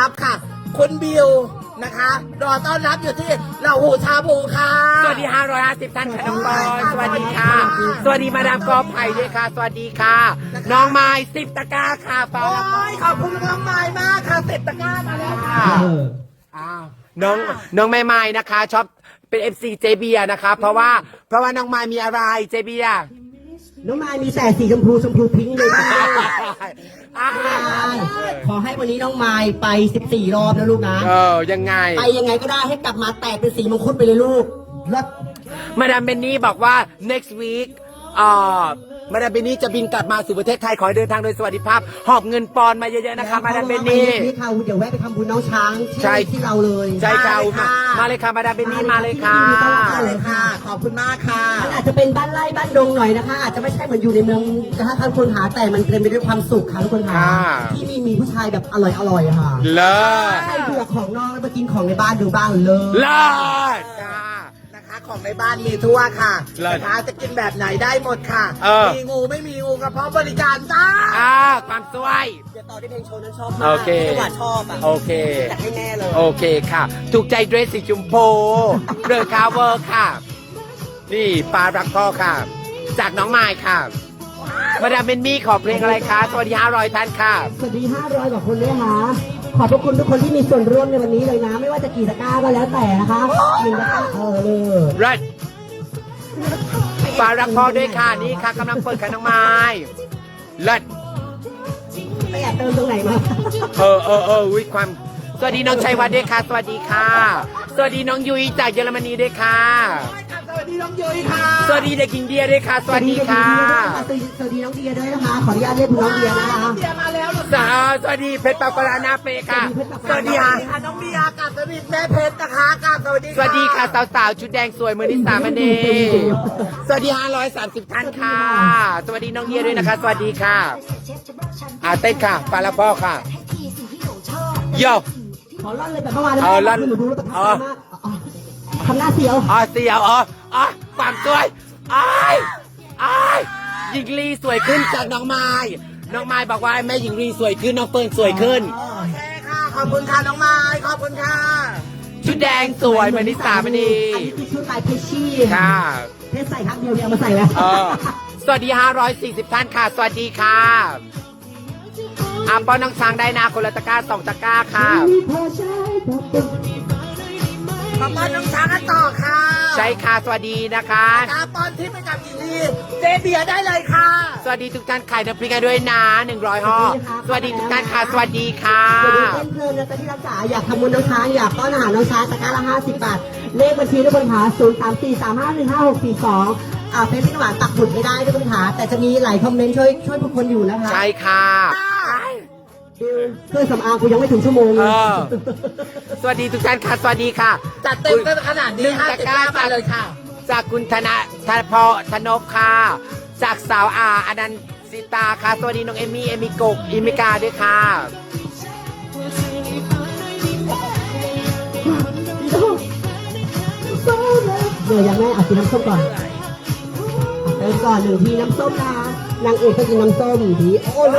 รับค่ะ คุณบิวนะคะรอต้อนรับอยู่ที่เหล่าหูชาบูค่ะ สวัสดี 550 ท่านค่ะน้องบอลสวัสดีค่ะ สวัสดีมาดามกอไผ่ด้วยค่ะ สวัสดีค่ะ น้องไม้สิบตะกร้าค่ะฟ้าโอ้ละยขอบคุณน้องไม้มากค่ะเสร็จตะกร้ามาแล้วค่ะอ้าวน้องน้องไม้ไม้นะคะชอบเป็น FC เจเบียนะคะ เพราะว่าเพราะว่าน้องไม้มีอะไรเจเบีย น้องมายมีแต่สีชมพูชมพูพิงค์เลยค่ะอ้าวขอให้วันนี้น้องมายไป 14 รอบนะลูกนะ เออ ยังไง ไปยังไงก็ได้ให้กลับมาแตกเป็นสีมงคลไปเลยลูกแล้วมาดามเบนนี่บอกว่า next week เอ่อมาดามเบนนี่จะบินกลับมาสู่ประเทศไทย ขอให้เดินทางโดยสวัสดิภาพ หอบเงินปอนด์มาเยอะๆนะคะ มาดามเบนนี่นี่ค่ะเดี๋ยวแวะไปทำบุญน้องช้างที่ใช่ที่เราเลย ใช่ค่ะมาเลยค่ะมาเลยค่ะ มาดามเบนนี่มาเลยค่ะยินดีต้อนรับมาเลยค่ะ ขอบคุณมากค่ะมันอาจจะเป็นบ้านไร่บ้านดงหน่อยนะคะ อาจจะไม่ใช่เหมือนอยู่ในเมืองนะคะท่านคนหาแต่มันเต็มไปด้วยความสุขค่ะทุกคนหาค่ะ ที่มีมีผู้ชายแบบอร่อยอร่อยๆค่ะเลิศใช่เบื่อของนอกแล้วมากินของในบ้านดูบ้างเลย เลิศค่ะนะคะของในบ้านมีทั่วค่ะเลิศนะคะจะกินแบบไหนได้หมดค่ะ เออ มีงูไม่มีงูกระเพาะบริการจ้าอ่าความสวย เดี๋ยวต่อที่เพลงโชว์นั้นชอบมากโอเค จังหวะชอบอะโอเค จัดให้แน่เลย โอเคค่ะ ถูกใจเดรสสีชมพูเดอะคาเวอร์ค่ะ นี่ปลารักพ่อค่ะ จากน้องไม้ค่ะ มาดามเบนมี่ขอเพลงอะไรคะ สวัสดี500ท่านค่ะ สวัสดี 500กว่าคนด้วยนะคะขอบพระคุณทุกคนที่มีส่วนร่วมในวันนี้เลยนะ ไม่ว่าจะกี่ตะกร้าก็แล้วแต่นะคะหนึ่งตะกร้าเออเลยรัดปลารักพ่อด้วยค่ะ นี่ค่ะกำลังเปิดค่ะน้องไม้เลิศไปแอบเติมตรงไหนมาเออเออเออวิความ สวัสดีน้องชัยวัฒน์ด้วยค่ะ สวัสดีค่ะ สวัสดีน้องยุ้ยจากเยอรมนีด้วยค่ะสวัส ดีน้องยุ้ยค่ะสวัสดีเด็กหญิงเดียด้วยค่ะ สวัสดีค่ะสวัสดีน้องเดียด้วยนะคะ ขออนุญาตเรียกน้องเดียนะคะเบียร์มาแล้วเหรอสาวสวัสดีเพชรปากปลานาเปค่ะ สวัสดีค่ะค่ะน้องเบียร์กับสวัสดีแม่เพชรนะคะกับสวัสดีสวัสดีค่ะสาวๆชุดแดงสวยมือที่สามอันเดสวัสดี530ท่านค่ะ สวัสดีน้องเดียด้วยนะคะ สวัสดีค่ะอาเต้นค่ะปลาละพ่อค่ะโยขอล่อนเลยแบบเมื่อวานเอาลั่นหนูดูแล้วประทับอ๋อใจมากอ๋อ ทำหน้าเสียวอ๋อเสียวอ๋ออ๋อความสวยอ้ายอ้ายหญิงลีสวยขึ้นจากน้องไม้น้องไม้บอกว่าแม่หญิงลีสวยขึ้นน้องเฟิร์นสวยขึ้นโอเคค่ะขอบคุณค่ะน้องไม้ขอบคุณค่ะชุดแดงสวยเหมือนนิสามันดีอันนี้คือชุดลายเพชชี่ค่ะเพชรใส่ครั้งเดียวเนี่ยเอามาใส่แล้วเออสวัสดี 540 ท่านค่ะ สวัสดีค่ะอาปอนน้องช้างได้นาคนละตะกร้าสองตะกร้าค่ะ มาป้อนน้องช้างกันต่อค่ะใช่ค่ะ สวัสดีนะคะ ตาป้อนที่ไปกับหญิงลีเจเบียร์ได้เลยค่ะ สวัสดีทุกท่านขายน้ำพริกกันด้วยนะ100ห่อสวัสดีทุกท่านค่ะ สวัสดีค่ะ เดี๋ยวดูเพื่อนๆนะจ๊ะที่รักษาอยากทำบุญน้องช้างอยากป้อนอาหารน้องช้างตะกร้าละ50บาท เลขบัญชีทุกคนหา0 3 4 3 5 1 5 6 4 2อ่าเฟซบุ๊กหวานปักหมุดไม่ได้ทุกคนหาแต่จะมีหลายคอมเมนต์ช่วยช่วยทุกคนอยู่นะคะ ใช่ค่ะ เครื่องสำอางกูยังไม่ถึงชั่วโมงเลเอยอสวัสดีทุกท่านค่ะ สวัสดีค่ะจัดเต็มกันขนาดหนี้นึ่งห้าตะสิบกร้าเก้ามาเลยค่ะ จากคุณธนาธนพอธนพค่ะ จากสาวอาอนันสิตาค่ะ สวัสดีน้องเอมี่ เอมิโกกอิมิกาด้วยค่ะ เดี๋ยวยังแม่เอากินน้ำส้มก่อนเอาเติมก่อนหนึ่งทีน้ำส้มนะนางเอกก็กินน้ำส้มดีโอ้เล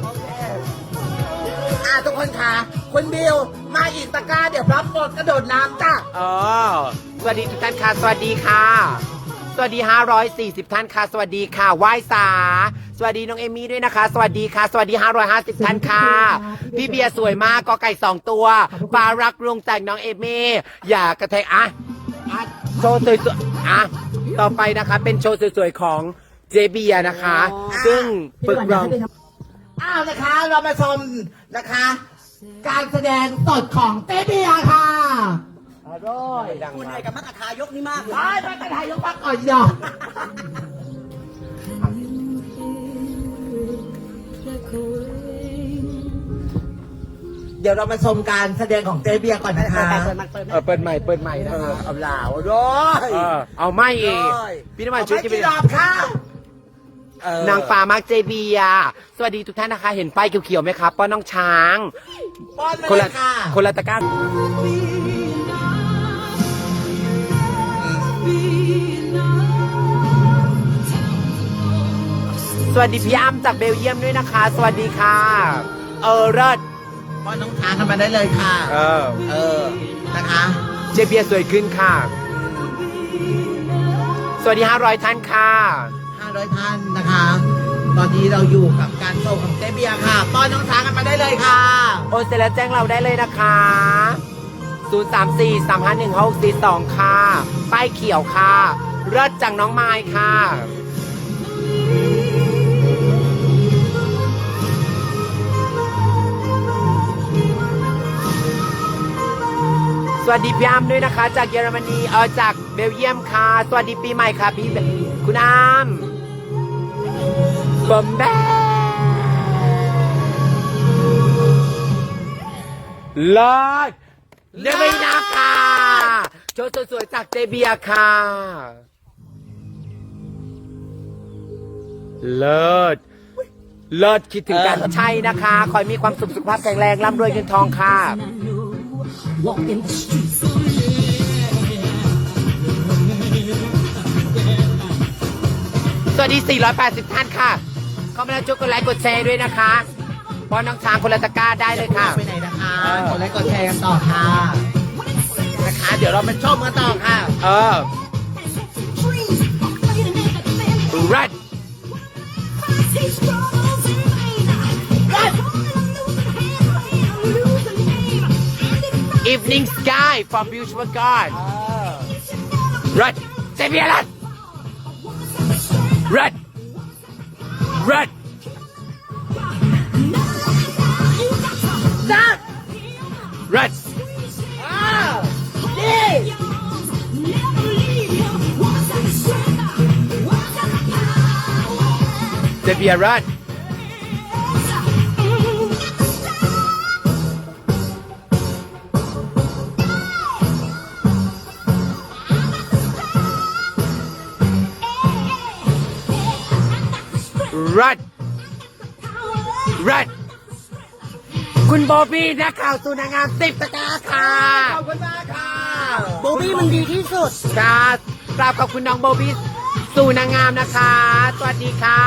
ย อ่าทุกคนค่ะคุณบิวมาอีกตะกร้าเดี๋ยวรับหมดกระโดดน้ำจ้ะเออสวัสดีทุกท่านค่ะ สวัสดีค่ะ สวัสดี 540 ท่านค่ะ สวัสดีค่ะไหว้สา สวัสดีน้องเอมี่ด้วยนะคะ สวัสดีค่ะ สวัสดี 550 ท่านค่ะ พี่เบียร์สวยมากกอไก่สองตัวปลารักลวงจากน้องเอมี่อย่ากระแทกอะอะโชว์สวยๆอะต่อไปนะคะเป็นโชว์สวยๆของเจเบียร์นะคะ ซึ่งฝึกร้อง อ้าวนะคะ เรามาชม นะคะ การแสดงสดของเจเบียร์ค่ะอร่อยคุณนายกับมักกะทายกนี่มากเลยไอ้พระกระไทยยกพักก่อนยอเดี๋ยวเรามาชมการแสดงของเจเบียร์ก่อนนะคะเปิดมันเปิดเออเปิดใหม่เปิดใหม่นะเออคะเอาลาวด้วยเออเอาไม่เองพี่น้ำมันช่วยไม่จะไปกี่รอบค่ะ นางฟ้ามากเจเบียร์สวัสดีทุกท่านนะคะ เห็นป้ายเขียวๆไหมครับป้อนน้องช้างคนเลละคนละตะกร้าสวัสดีพี่อ้ำจากเบลเยียมด้วยนะคะ สวัสดีค่ะ เออเลิศป้อนน้องช้างกันมาได้เลยค่ะ เออ เออ นะคะ เจเบียสวยขึ้นค่ะ สวัสดีฮารอยท่านค่ะ 500 ท่านนะคะ ตอนนี้เราอยู่กับการส่งของเจเบียค่ะ ป้อนน้องช้างกันมาได้เลยค่ะ โอนเสร็จแล้วแจ้งเราได้เลยนะคะ 034 351 642 ค่ะ ป้ายเขียวค่ะ เลิศจากน้องไม้ค่ะ สวัสดีพี่อามด้วยนะคะ จากเยอรมนี เออจากเบลเยียมค่ะ สวัสดีปีใหม่ค่ะพี่คุณอาม บอมแบลายเดวินาค่ะโชว์สวยๆจากเจเบียค่ะ เลิศ เลิศคิดถึงกันใช่นะคะ คอยมีความสุขสุขภาพแข็งแรงร่ำรวยเงินทองค่ะ Walk in the streets สวัสดี 480 ท่านค่ะ ก็มาแล้วช่วยกดไลค์กดแชร์ด้วยนะคะพอน้องช้างคนละตะกร้าได้เลยค่ะ ไปไหนนะคะกดไลค์กดแชร์กันต่อค่ะนะคะ เดี๋ยวเราไปชมกันต่อค่ะ เออ รัด evening sky from beautiful God รัดเซบียรัด Red! Stop! Red! Ah! Yay! There be a. รดคุณโบบี้นักข่าวสุนางงามติบตะกาค่ะขอบคุณมากค่ะโบบี้มันดีที่สุดครับกราบขอบคุณน้องโบบี้สุนางงามนะคะ สวัสดีค่ะ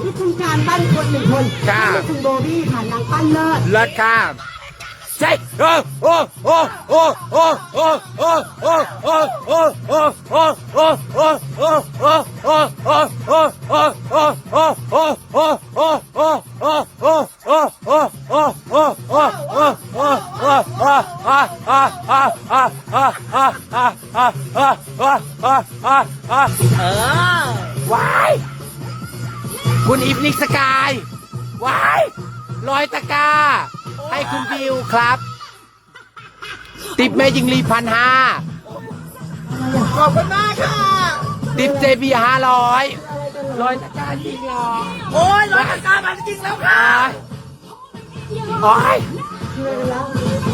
ที่คุณกานบ้านคนหนึ่งคนค่ะ คุณโบบี้ค่ะนางปั้นเลิศเลิศครับ ช่โอ้โออว้าวายคุณอีฟนิกสกายวายลอยตะกา ให้คุณบิวครับ ติปแม่ยิงลีพันห้าขอบคุณมากค่ะ ติปเจบีห้าร้อยร้อยตะกร้าจริงเหรอโอ้ยร้อยตะกร้ามันจริงแล้วค่ะโอ้ย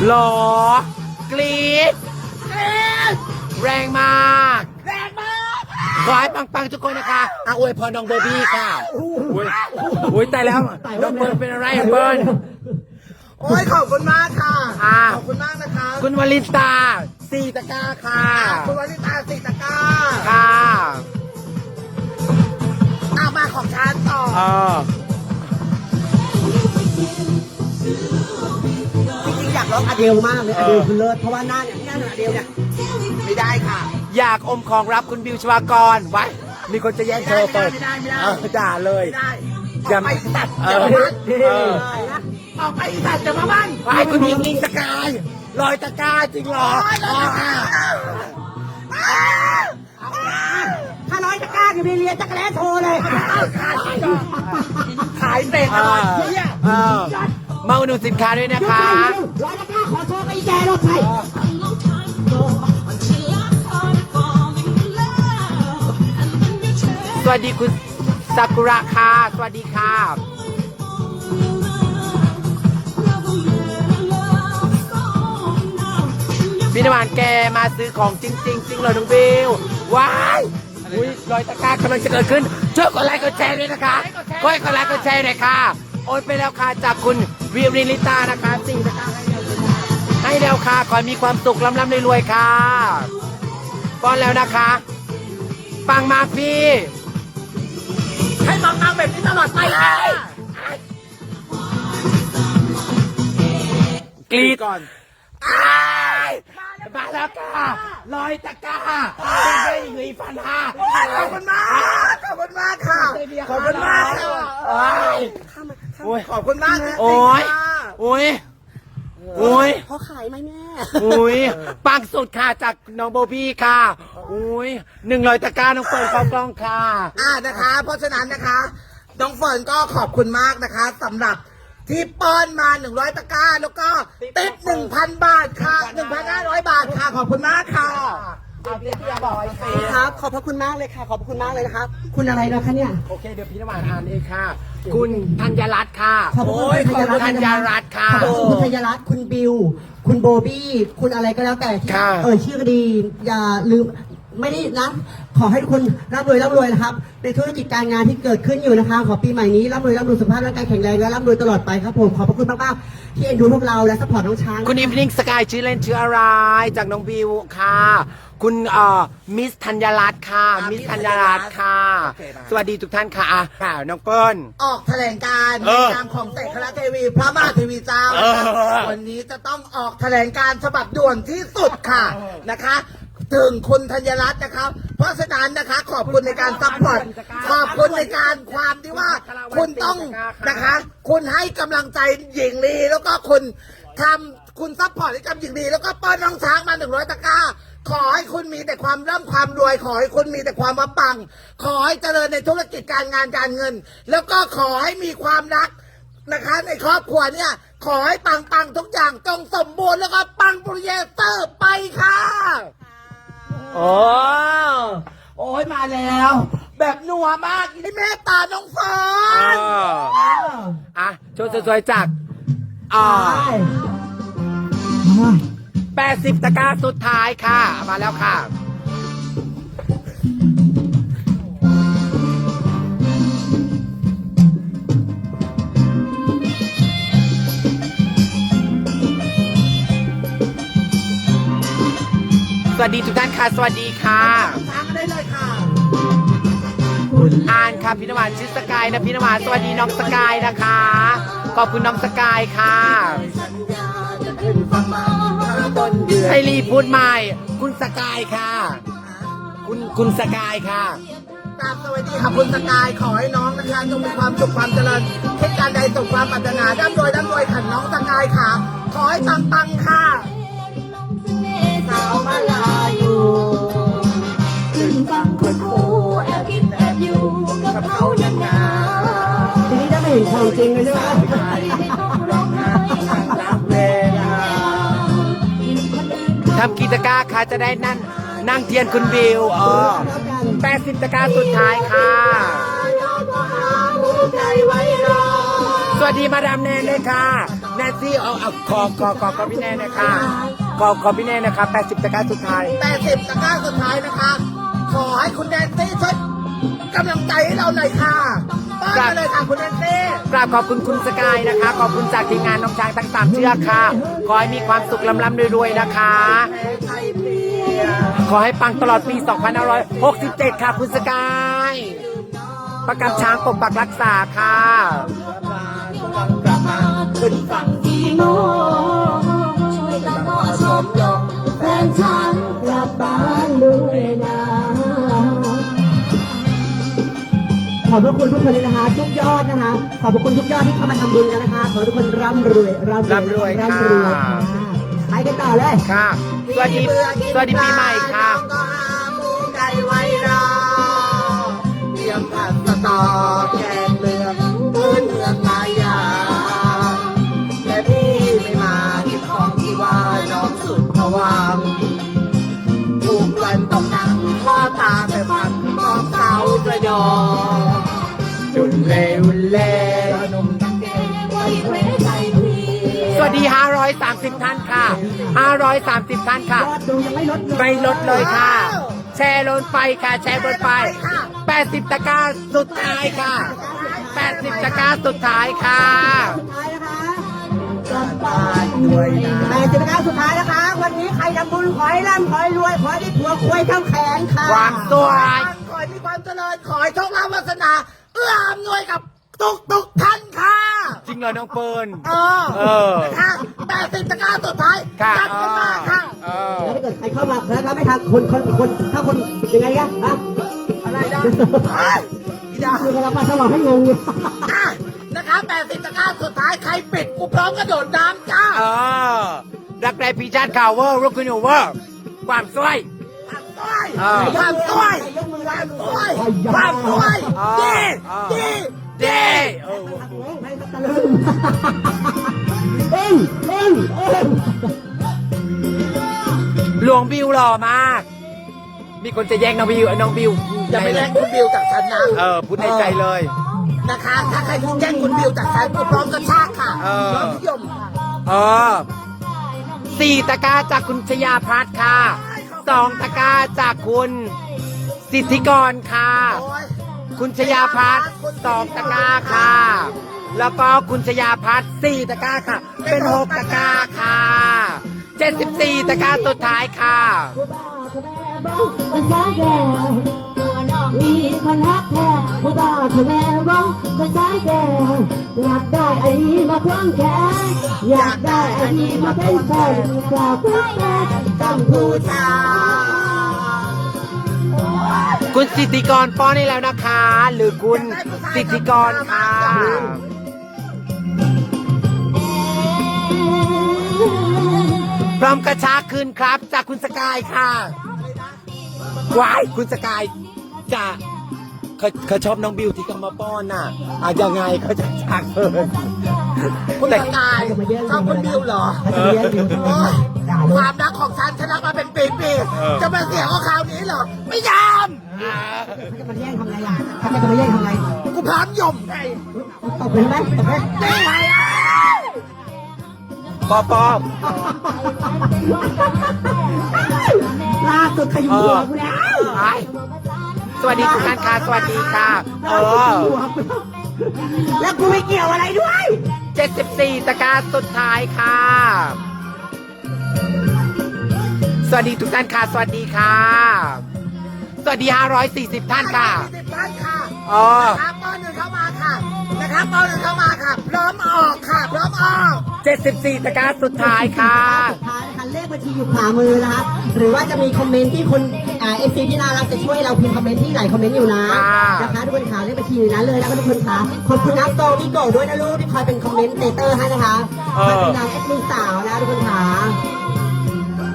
หรอกรีดเอ๊ะแรงมาก แรงมาก ขอให้ปังๆทุกคนนะคะอาอวยพรน้องเบอร์บี้ค่ะอุ้ยอุ้ยตายแล้ว น้องเบิร์นเป็นอะไรอะเบิร์น โอ้ยขอบคุณมากค่ะ อ่า ขอบคุณมากนะคะคุณวลินตาสี่ตะกร้าค่ะคุณวริตาสิตะกร้าค่ะเอามาของฉันต่อเออจริงๆอยากร้องอเดลมากเลยอเดลคือเลิศเพราะว่าหน้าเนี่ยหน้าเหมือนอเดลเนี่ยไม่ได้ค่ะ อยากอมของรับคุณบิวชวากรไว้ มีคนจะแย่งเธอเปิดไม่ได้ไม่ได้เออด่าเลย ไม่ได้ออย่าอกไปตัดเอจะอมาบ้านเออ ออกไปตัดจะมาบ้านไว้คุณยิงลิงสกายลอยตะกร้าจริงเหรออ๋อถ้าร้อยตะกร้าจะไปเรียนจักรแล้โชว์เลยขายเป็ดอร่อยเที่ยเออมาอุดหนุนสินค้าด้วยนะคะร้อยตะกร้าขอโชว์ไปอีแกรถไฟ สวัสดีคุณซากุระค่ะสวัสดีค่ะ พี่นวานแกมาซื้อของจริงๆจริงเลยน้องบิวว้ายอุ้ยรอยตะกร้ากำลังจะเกิดขึ้นช่วยกดไลค์กดแชร์ด้วยนะคะช่วยกดไลค์กดแชร์หน่อยค่ะโอนไปแล้วค่ะจากคุณวิริลิตานะคะสิ่งตะกร้าให้เร็วค่ะให้เร็วค่ะขอให้มีความสุขลำลำรวยๆค่ะป้อนแล้วนะคะปังมากพี่ให้ปังๆแบบนี้ตลอดไปค่ะเกรีดก่อนอ้าย มาแล้วค่ะลอยตะกร้าเป็นได้หนึ่งพันห้าขอบคุณมาก ขอบคุณมากค่ะ ขอบคุณมากค่ะโอ้ยโอ้ยขอบคุณมากจริงๆโอ้ยค่ะโอ้ยโอ้ยพอขายไหมแม่อุ้ยปังสุดค่ะจากน้องโบบี้ค่ะอุ้ยหนึ่งร้อยตะกร้าน้องเปิดเข้ากล้องค่ะ อ่านะคะ เพราะฉะนั้นนะคะ น้องเฟิร์นก็ขอบคุณมากนะคะสำหรับ ที่ป้อนมา 100 ตะกร้า แล้วก็ติป1,000 บาทค่ะ 1,500 บาทค่ะ ขอบคุณมากค่ะเอาเดี๋ยวพี่บอกไอ้เฟครับ ขอบพระคุณมากเลยค่ะ ขอบพระคุณมากเลยนะครับ คุณอะไรนะคะเนี่ย โอเค เดี๋ยวพี่น้ำหวานอ่านเองค่ะ คุณธัญรัตน์ค่ะ ขอบคุณโอ้ยขอบคุณธัญรัตน์ค่ะ ขอบคุณคุณธัญรัตน์คุณบิว คุณโบบี้ คุณอะไรก็แล้วแต่ที่ค่ะเอ่ยชื่อก็ดี อย่าลืม ไม่ได้นะขอให้ทุกคนร่ำรวยร่ำรวยนะครับ ในธุรกิจการงานที่เกิดขึ้นอยู่นะคะ ขอปีใหม่นี้ร่ำรวยร่ำรวยสุขภาพร่างกายแข็งแรงและร่ำรวยตลอดไปครับผมขอบพระคุณมากๆที่เอ็นดูพวกเราและสปอร์ตน้องช้างคุณอีฟนิ่งสกายชื่อเล่นชื่ออะไร จากน้องบิวค่ะ คุณเอ่อมิสธัญรัตน์ค่ะมิสธัญรัตน์ค่ะสวัสดีทุกท่านค่ะอะค่ะน้องเปิ้ล ออกแถลงการณ์เอในอนามของเตะคณะเทวีพระมหาเทวีเจ้าเออนะคะวันนี้จะต้องออกแถลงการณ์ฉบับด่วนที่สุดค่ะนะคะ ถึงคุณธัญรัตน์นะครับ เพราะฉะนั้นนะคะขอบคุณในการซัพพอร์ตขอบคุณในการความที่ว่า คุณต้องนะคะ คุณให้กำลังใจหญิงลีแล้วก็คุณทำคุณซัพพอร์ตให้กับหญิงลีแล้วก็ป้อนน้องช้างมาหนึ่งร้อยตะกร้า ขอให้คุณมีแต่ความร่ำความรวย ขอให้คุณมีแต่ความมาปัง ขอให้เจริญในธุรกิจการงานการเงิน แล้วก็ขอให้มีความรักนะคะในครอบครัวเนี่ย ขอให้ปังปังๆทุกอย่างจงสมบูรณ์แล้วก็ปังปุริเยเตอร์ไปค่ะ โอ้โอ้ยมาแล้ว แบบนัวมากนี่เมตตาน้องเฟิร์นอะโชว์สวยๆจากอ่าแปดสิบตะกร้าสุดท้ายค่ะ มาแล้วค่ะ วัสดีทุกท่านค่ะ สวัสดีค่ะช้างได้เลยค่ะอ่านค่ะพี่นวานชื่อสกายนะพี่นวานสวัสดีน้องสกายนะคะ ขอบคุณน้องสกายค่ะไอรีพูดใหม่ คุณสกายค่ะ คุณคุณสกายค่ะกราบสวัสดีค่ะคุณสกายขอให้น้องนะคะจงมีความสุขความเจริญคิดการใดสมความปรารถนาร่ำรวยร่ำรวยขันน้องสกายค่ะ ขอให้ปังปังๆค่ะสาวมาลาอยู่ขึ้นฟังคนคู่แอบคิดแอบอยู่กับเขานานๆทีนี้ไมาเห็นของจริงเลยใช่ไหมไม่ต้องร้องไห้รักเวลาอีกคนอื่นทำกีตกร้าค่ะจะได้นั่นนั่งเทียนคุณบิวอ๋อแปดสิบตะกร้าสุดท้ายค่ะ สวัสดีมาดามแนนเลยค่ะ แนนซี่เอาเอาขอขอขอขอพี่แนนนะคะ ขอขอพี่แนนนะคะแปดสิบตะกร้าสุดท้าย 80ตะกร้าสุดท้ายนะคะ ขอให้คุณแดนซี่ช่วยกำลังใจให้เราหน่อยค่ะป้อนมาเลยค่ะคุณแดนซี่กราบขอบคุณคุณสกายนะคะ ขอบคุณจากทีมงานน้องช้างทั้งสามเชือกค่ะ ขอให้มีความสุขลำลำรวยๆนะคะ ไทยเพียขอให้ปังตลอดปี 2567 ค่ะ คุณสกาย ประกับช้างปกปักรักษาค่ะขึ้นฝั่งอีโม แฟนฉันกลับบ้านด้วยนะขอบพระคุณทุกคนเลยนะคะทุกยอดนะคะ ขอบพระคุณทุกยอดที่เข้ามาทำบุญกันนะคะ ขอให้ทุกคนร่ำรวยร่ำรวยร่ำรวยค่ะร่ำรวยค่ะไปกันต่อเลยค่ะ สวัสดีสวัสดีปีใหม่ค่ะ น้องก็หาหมูไก่ไว้รอเตรียมผัดสตอแกงเหลืองพื้นเมืองาประยอจุนเลวุนเล่หนุ่มตั้งเกงไว้ไว้ใจพี่สวัสดี 530 ท่านค่ะ 530 ท่านค่ะยอดดูยังไม่ลดเลยไม่ลดเลยค่ะ แชร์ลงไปค่ะ แชร์บนไป 80 ตะกร้าสุดท้ายค่ะ 80 ตะกร้าสุดท้ายค่ะสุดท้ายนะคะกลับบ้านด้วยนะแปดสิบเก้าสุดท้ายนะคะ วันนี้ใครทำบุญขอให้ร่ำขอให้รวย ขอให้ได้ผัวควยข้ามแขนค่ะ ความสวยขอให้ มีความเจริญขอให้โชคลาภวาสนา เอื้ออำนวยกับทุกทุกๆท่านค่ะ จริงเหรอน้องเปิร์นเออเออนะคะแปดสิบตะกร้าค่ะ จัดกันมาค่ะ เออ แล้วถ้าเกิดใครเข้ามาแล้วก็ไม่ทันคนคนคนถ้าคนยังไงกันฮะอะไรนะเฮ้ยอีดาคือเราปัสสาวะให้งงอยู่อะนะคะแปดสิบตะกร้าสุดท้ายใครปิดกูพร้อมกระโดดน้ำจ้า เออ รักแร้พีชาติข่าวเวอร์รุกคุณเวอร์ ความสวย ความสวยเออความสวยความสวยความสวยอ่าดีอ่าดีเด้เออให้ตะลึงเอ็งเอ็งเอ็งหลวงบิวหล่อมาก มีคนจะแย่งน้องบิวน้องบิวอย่าไปแย่งคุณบิวจากฉันนะเออพูดในใจเลยนะคะถ้าใครแย่งคุณบิวจากฉันกูพร้อมกระชากค่ะเออพร้อมนิยมเออสี่ตะกร้าจากคุณชยาพัฒน์ค่ะ สองตะกร้าจากคุณสิทธิกรค่ะ คุณชยาพัฒน์สองตะกร้าค่ะ แล้วก็คุณชยาพัฒน์สี่ตะกร้าค่ะ เป็นหกตะกร้าค่ะเจ็ดสิบสี่ตะกร้าสุดท้ายค่ะ มีคนรักแท้ผู้บ่าวที่แม่บ้องมันสายแก้วอยากได้อ้นี้มาควงแขนอยากได้อ้นี้มาเป็นแฟนกล่าวเพื่อแฟนต้องผู้ชายคุณสิทธิกรป้อนให้แล้วนะคะ หรือคุณสิทธิกรค่ะพร้อมกระชากคืนครับ จากคุณสกายค่ะวายคุณสกาย จะเขาเขาชอบน้องบิวที่เขามาป้อนน่ะอะยังไงเขาจะชากเพิ่นคุณแต่สกายชอบคุณบิวเหรอเขาจะเลี้ยงอยู่โอ้ยด่าคเลวายมรักของฉันฉันรักมาเป็นปีๆจะมาเสียเอาคราวนี้เหรอ ไม่ยอมเขาจะมาแย่งทำไงล่ะเขาจะมาแย่งทำไงกูพร้อมยมไงตบเลยไหมตบไหมได้ไงอะปอปอล่าสุดขยุมหัวกูแล้วไป สวัสดีทุกท่านค่ะ สวัสดีค่ะ เอล่าสุดขอยุมหัวกูแล้วกูไม่เกี่ยวอะไรด้วย 74 ตะกร้าสุดท้ายค่ะ สวัสดีทุกท่านค่ะ สวัสดีค่ะ สวัสดี 540 ท่านค่ะ สิบท่านค่ะอ๋อ นะครับปอหนึ่งเข้ามาค่ะ นะครับปอหนึ่งเข้ามาค่ะ พร้อมออกค่ะ พร้อมออก 74 ตะกร้าสุดท้ายค่ะ สุดท้ายนะคะเลขบัญชีอยู่ขวามือนะคะหรือว่าจะมีคอมเมนต์ที่คนอ่าเอฟซีที่น่ารักจะช่วยเราพิมพ์คอมเมนต์ที่หลายคอมเมนต์อยู่นะอ่านะคะทุกคนขาเลขบัญชีอยู่นั้นเลยนะคะทุกคนขาขอบคุณนักโตมิโกะด้วยนะลูกที่คอยเป็นคอมเมนต์เตเตอร์ให้นะคะคอยเป็นนางแอดมินสาวนะทุกคนขา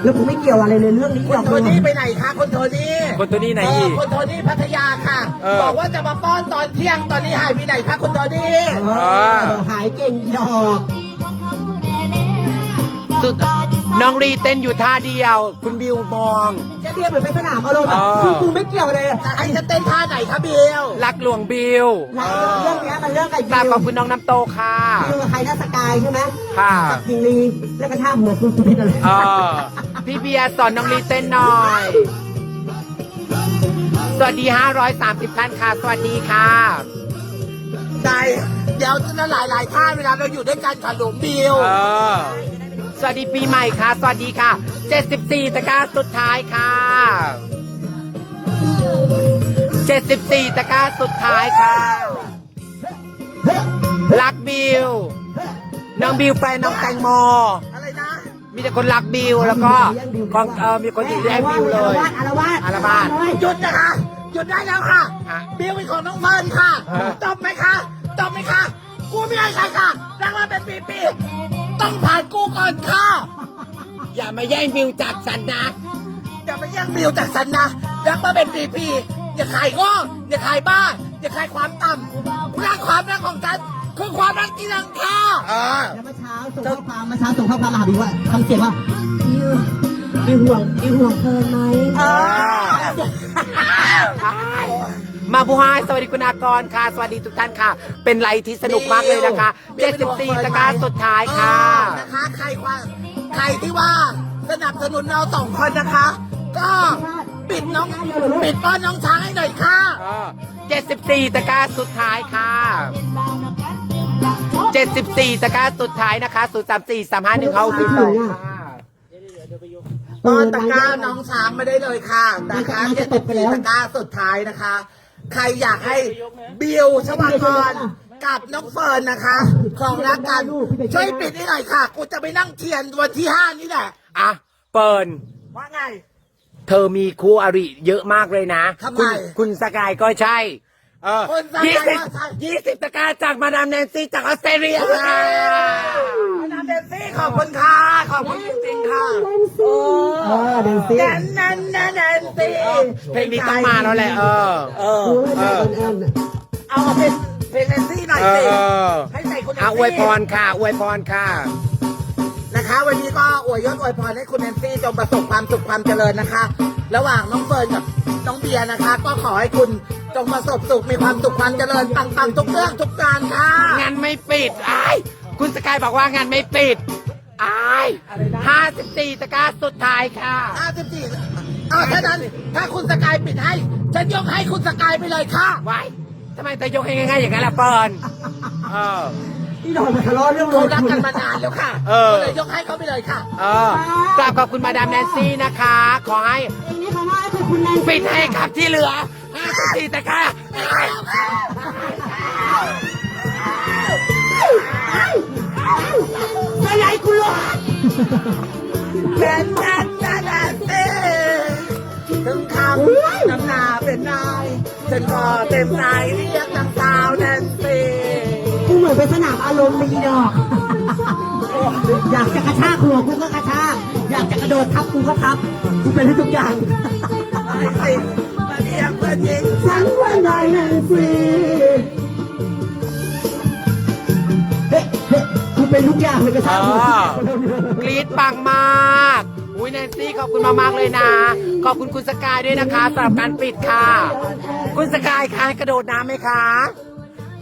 แล้วผมไม่เกี่ยวอะไรเลยเรื่องนี้คุหรณอก โทนี่ไปไหนคะคุณโทนี่คนตัวนี้ไหนเออีอกคุณโทนี่พัทยาค่ะ เออบอกว่าจะมาป้อนตอนเที่ยงตอนนี้หายไปไหนคะคุณโทนี่เออ หายเก่งดอก สุดน้องรีเต้นอยู่ท่าเดียว คุณบิวมอง จะเรียกเหมือนไปสนามอารมณ์อะเออคือกูไม่เกี่ยวเลยจะให้ฉันเต้นท่าไหนคะเบลรักหลวงบิวหลายเรื่องเนี้ยมันเรื่องกับกราบขอบคุณน้องน้ำโตค่ะเรื่องกับใครน่าสกายใช่ไหมค่ะกับคิงลีแล้วก็ท่าหัวกูกูเป็นอะไรเออพี่เบียร์สอนน้องลีเต้นหน่อย สวัสดี 530ท่านค่ะ สวัสดีค่ะใช่เดี๋ยวจะหลายหลายๆท่าเวลาเราอยู่ด้วยกันค่ะหลวงบิวเออ สวัสดีปีใหม่ค่ะ สวัสดีค่ะ 74 ตะกร้าสุดท้ายค่ะ 74 ตะกร้าสุดท้ายค่ะ รักบิว น้องบิวแฟนน้องแตงโม อะไรนะ มีแต่คนรักบิวแล้วก็ของเออมีคนที่แย่งบิวเลย อารวาสอารวาส หยุดนะคะหยุดได้แล้วค่ะ ฮะบิวเป็นของน้องเฟิร์นค่ะเออจบไหมคะจบไหมคะ กูไม่ได้ใครค่ะรักมาเป็นปีๆ ต้องผ่านกูก่อนค่ะ อย่ามาแย่งบิวจากฉันนะ อย่าไปแย่งบิวจากฉันนะรักมาเป็นปีๆอย่าขายง้ออย่าขายบ้า อย่าขายความต่ำรักความรักของฉันคือความรักที่รังค่าเออแล้วเมื่อเช้าส่งข้อความเมื่อเช้าส่งข้อความมาหาบิวว่าทำเสียงว่าบิวบิวห่วงบิวห่วงเพิ่นไหมเออ มาผู้ให้สวัสดีคุณอากรค่ะ สวัสดีทุกท่านค่ะ เป็นไลฟ์ที่สนุกมากเลยนะคะ 74ตะกร้าสุดท้ายค่ะ เออนะคะใครว่าใครที่ว่าสนับสนุนเราสองคนนะคะ ก็ปิดน้องปิดป้อนน้องช้างให้หน่อยค่ะ74ตะกร้าสุดท้ายค่ะ 74ตะกร้าสุดท้ายนะคะ0 3 4 3 5 1 6 2ค่ะป้อนตะกร้าน้องช้างไม่ได้เลยค่ะนะคะเจ็ดสิบสี่ตะกร้าสุดท้ายนะคะ ใครอยากให้บิวชวากรกับน้องเฟิร์นนะคะ ของรักกัน ช่วยปิดให้หน่อยค่ะ กูจะไปนั่งเทียนวันที่ห้านี่แหละ อะเปิดว่าไง เธอมีคู่อริเยอะมากเลยนะ ทำไม คุณคุณสกายก็ใช่ เออคุณสกายยี่สิบก็ใช่ยี่สิบตะกร้าจากมาดามแนนซี่จากออสเตรเลียค่ะมาดามเดนซี่ขอบคุณค่ะขอบคุณจริงๆค่ะเออเดนซี่แนนแนนแนนแนนซี่เพลงนี้ต้องมาแล้วแหละเออเออดูให้มันเอิญเอามาเป็นเพลงแนนซี่หน่อยเออสิเออให้ใส่คุณแนนอะซี่อวยพรค่ะอวยพรค่ะนะคะวันนี้ก็อวยยศอวยพรให้คุณแนนซี่จงประสบความสุขความเจริญนะคะ ระหว่างน้องเฟิร์นกับน้องเบียร์นะคะ ก็ขอให้คุณ จงประสบสุขมีความสุขความเจริญปังๆทุกเรื่องทุกการค่ะงานไม่ปิดอ้ายคุณสกายบอกว่างานไม่ปิดอ้ายห้าสิบสี่ตะกร้าสุดท้ายค่ะ 54เอาฉะนั้นถ้าคุณสกายปิดให้ ฉันยกให้คุณสกายไปเลยค่ะ ไว้ทำไมแต่ยกให้ง่ายๆอย่างนั้นล่ะเปิร์นเออพี่ดอกมาทะเลาะเรื่องเขารักกันมานานแล้วค่ะเออ ก็เลยยกให้เขาไปเลยค่ะ เออกราบขอบคุณมาดามแนนซี่นะคะ ขอให้เพลงนี้ขอมอบให้คือคุณแนนปิดให้ครับที่เหลือ 54ตะกร้าไปไหนกูหรอแน่นแน่นแน่นแน่นเต้ถึงคำน้ำหนาเป็นนายฉันก็เต็มใจเรียกนางสาวแนนซีกูเหมือนเป็นสนามอารมณ์เลยอีดอก อยากจะกระชากหัวกูก็กระชาก อยากจะกระโดดทับกูก็ทับ กูเป็นให้ทุกอย่าง ไอ้สิ เรียกเพื่อนหญิงฉันว่าไงนั่นสิเฮ้เฮ้กูเป็นทุกอย่างเลยกระชากกรี๊ดปังมาก อุ้ยแนนซี่ขอบคุณมากๆเลยนะ ขอบคุณคุณสกายด้วยนะคะสำหรับการปิดค่ะ คุณสกายคะให้กระโดดน้ำไหมคะ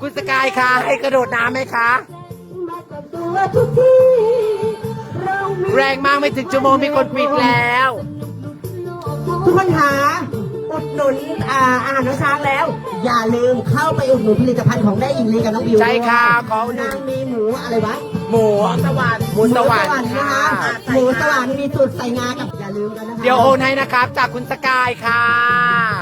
คุณสกายคะให้กระโดดน้ำไหมคะ แรงมากไม่ถึงชั่วโมงมีคนปิดแล้ว ทุกคนหา อุดหนุนอ่าอาหารน้องช้างแล้ว อย่าลืมเข้าไปอุดหนุนผลิตภัณฑ์ของแม่หญิงลีกับน้องบิวใช่ค่ะด้วยขออุดหนุน นางมีหมูอะไรวะ หมูสวรรค์หมูสวรรค์นะค่ะคะหมูสวรรค์มีสูตรใส่งากับอย่าลืมกันนะคะเดี๋ยวโอนให้นะครับ จากคุณสกายค่ะ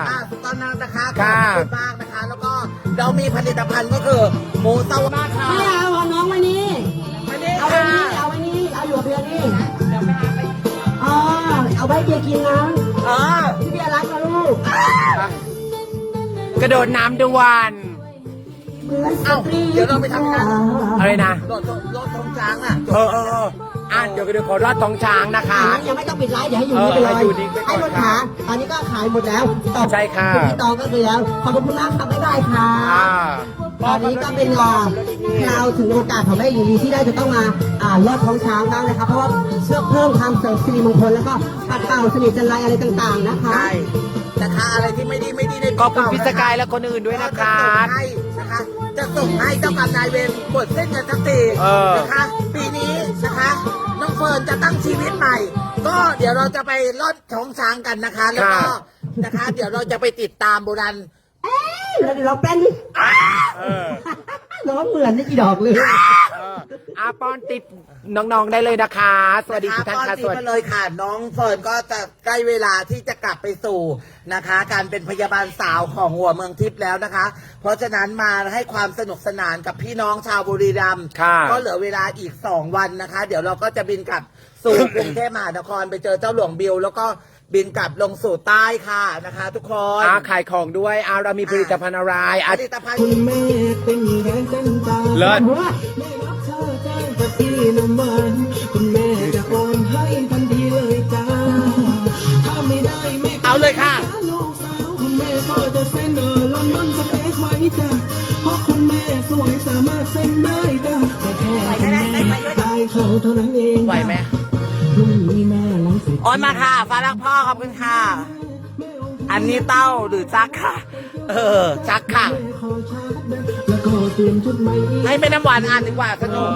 อ่าถูกต้องนะนะคะขค่ะอบคุณมากนะคะ แล้วก็เรามีผลิตภัณฑ์ก็คือหมูสวรรค์ค่ะไม่เอาเอาน้องไว้นี่มานี่เอาไว้ค่ะ นี่ เอาไว้นี่ เอาอยู่กับเบียร์นี่ อ๋อ เอาไว้เบียร์กินนะ กระโดดน้ำด่วนเหมือนสเอ้าตรีเดี๋ยวเราไปทำงานอะไรนะรถรถทงช้างน่ะเออเออเอออะเดี๋ยวเดี๋ยวขอรอดท้องช้างนะคะอ่ายังไม่ต้องปิดไลฟ์เดี๋ยวให้อยู่นี่ไปเลเออยให้อยู่นี่ไปก่อนให้รถขาตอนนี้ก็ขายหมดแล้วต่อใช่ค่ะพี่ตองก็คือแล้ว ขอบคุณมากครับบ๊ายบายค่ะ อ่า ตอนนี้ก็เป็นรอคราวถึงโอกาสของแม่หญิงลีที่ได้จะต้องมาอ่าลอดท้องช้างบ้างนะครับ เพราะว่าเชื่อเพิ่มความเสริมสิริมงคลแล้วก็ปัดเป่าเสนิทจันไรอะไรต่างๆนะคะใช่นะคะอะไรที่ไม่ดีไม่ดีในขอบคุณพิสกายและคนอื่นด้วยนะคะจะส่งให้นะคะ จะส่งให้เจ้ากรรมนายเวรบทเส้นกันทั้งทีเออนะคะ ปีนี้นะคะน้องเฟิร์นจะตั้งชีวิตใหม่ ก็เดี๋ยวเราจะไปลอดท้องช้างกันนะคะ แล้วก็นะคะ เดี๋ยวเราจะไปติดตามโบราณเอ้ย แล้วเดี๋ยวเราแป้นดิเออน้องเหมือนนี่กี่ดอกเลยเอออาป้อนติดน้องๆได้เลยนะคะ สวัสดีทุกท่านค่ะสสวัวัสสดีดี มาเลยค่ะ น้องเฟิร์นก็จะใกล้เวลาที่จะกลับไปสู่นะคะ การเป็นพยาบาลสาวของหัวเมืองทิพย์แล้วนะคะ เพราะฉะนั้นมาให้ความสนุกสนานกับพี่น้องชาวบุรีรัมย์ค่ะ ก็เหลือเวลาอีก 2 วันนะคะ เดี๋ยวเราก็จะบินกลับสู่ กรุงเทพมหานครไปเจอเจ้าหลวงบิวแล้วก็ บินกลับลงสู่ใต้ค่ะนะคะทุกคนอาขายของด้วยอาเรามีผลิตภัณฑ์อะไรผอา ลิตภัณฑ์คุณแม่เป็นแรงตั้งตาเลิศไม่รับเธอแจ้งกับพี่น้ำมันคุณแม่จะโอนให้ทันทีเลยจ้าถ้าไม่ได้แม่เอาเลยค่ะ ลูกสาวคุณแม่ก็จะเซ็นเออลอนดอนสเปซไว้จ้ะเพราะคุณแม่สวยสามารถเซ็นได้จ้ะแต่แค่คุณแม่ตายเขาเท่านั้นเองไหวไหม โอนมาค่ะฟ้ารักพ่อขอบคุณค่ะ อันนี้เต้าหรือจักค่ะ เออ จักค่ะแม่ขอชาร์จแบตแล้วก็เตรียมชุดใหม่ให้แม่น้ำหวานอ่านดีกว่าสนุก